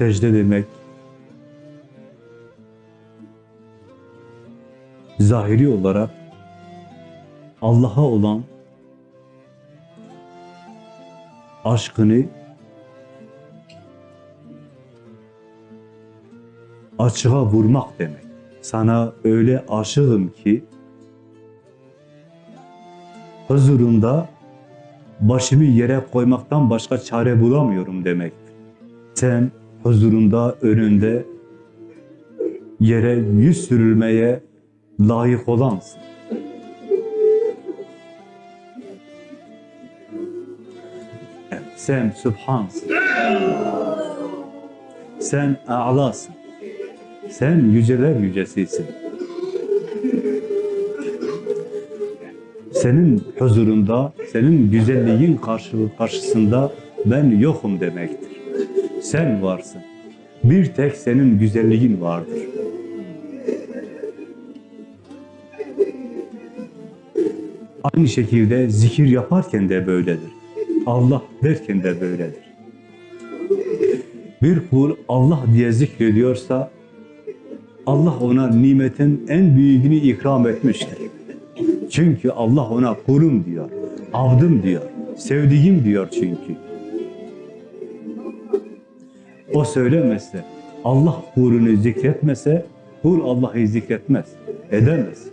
Secde demek, zahiri olarak Allah'a olan aşkını açığa vurmak demek. Sana öyle aşığım ki huzurunda başımı yere koymaktan başka çare bulamıyorum demektir. Sen huzurunda, önünde yere yüz sürülmeye layık olansın. Sen Sübhansın. Sen a'lasın. Sen yüceler yücesisin. Senin huzurunda, senin güzelliğin karşı, karşısında ben yokum demektir. Sen varsın. Bir tek senin güzelliğin vardır. Aynı şekilde zikir yaparken de böyledir. Allah derken de böyledir. Bir kul Allah diye zikrediyorsa Allah ona nimetin en büyüğünü ikram etmiştir. Çünkü Allah ona kulum diyor, avdım diyor, sevdiğim diyor çünkü. O söylemezse, Allah kulunu zikretmese, kul Allah'ı zikretmez, edemez.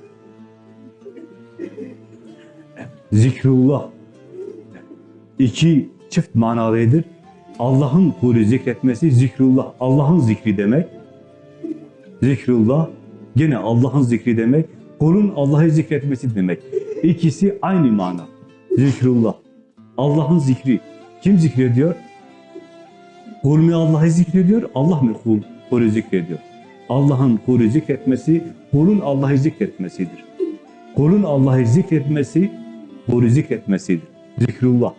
Zikrullah iki çift manalıdır. Allah'ın kulü zikretmesi zikrullah, Allah'ın zikri demek. Zikrullah gene Allah'ın zikri demek. Kulun Allah'ı zikretmesi demek. İkisi aynı mana. Zikrullah. Allah'ın zikri. Kim zikrediyor? Kul mu Allah'ı zikrediyor? Allah mı kul, kulü zikrediyor? Allah'ın kulü zikretmesi, kulun Allah'ı zikretmesidir. Kulun Allah'ı zikretmesi, kulü zikretmesidir. Zikrullah.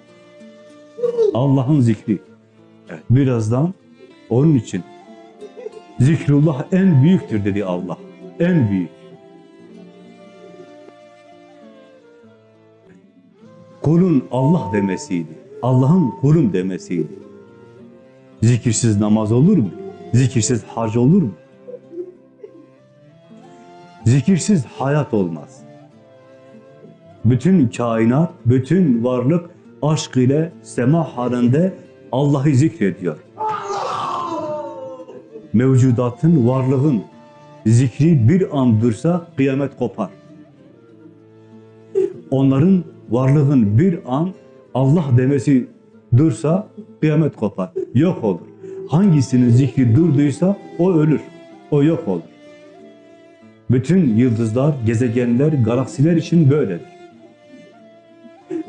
Allah'ın zikri. Evet, birazdan onun için zikrullah en büyüktür dedi Allah. En büyük. Kulun Allah demesiydi. Allah'ın kulum demesiydi. Zikirsiz namaz olur mu? Zikirsiz hac olur mu? Zikirsiz hayat olmaz. Bütün kainat, bütün varlık aşk ile sema halinde Allah'ı zikrediyor. Mevcudatın, varlığın zikri bir an dursa kıyamet kopar. Onların varlığın bir an Allah demesi dursa kıyamet kopar. Yok olur. Hangisinin zikri durduysa o ölür. O yok olur. Bütün yıldızlar, gezegenler, galaksiler için böyledir.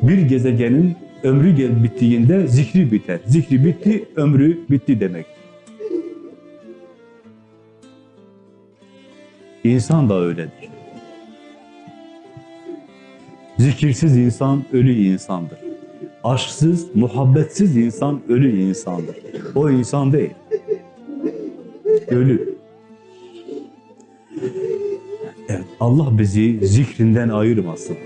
Bir gezegenin ömrü bittiğinde zikri biter. Zikri bitti, ömrü bitti demek. İnsan da öyledir. Zikirsiz insan ölü insandır. Aşksız, muhabbetsiz insan ölü insandır. O insan değil. Ölü. Evet, Allah bizi zikrinden ayırmasın.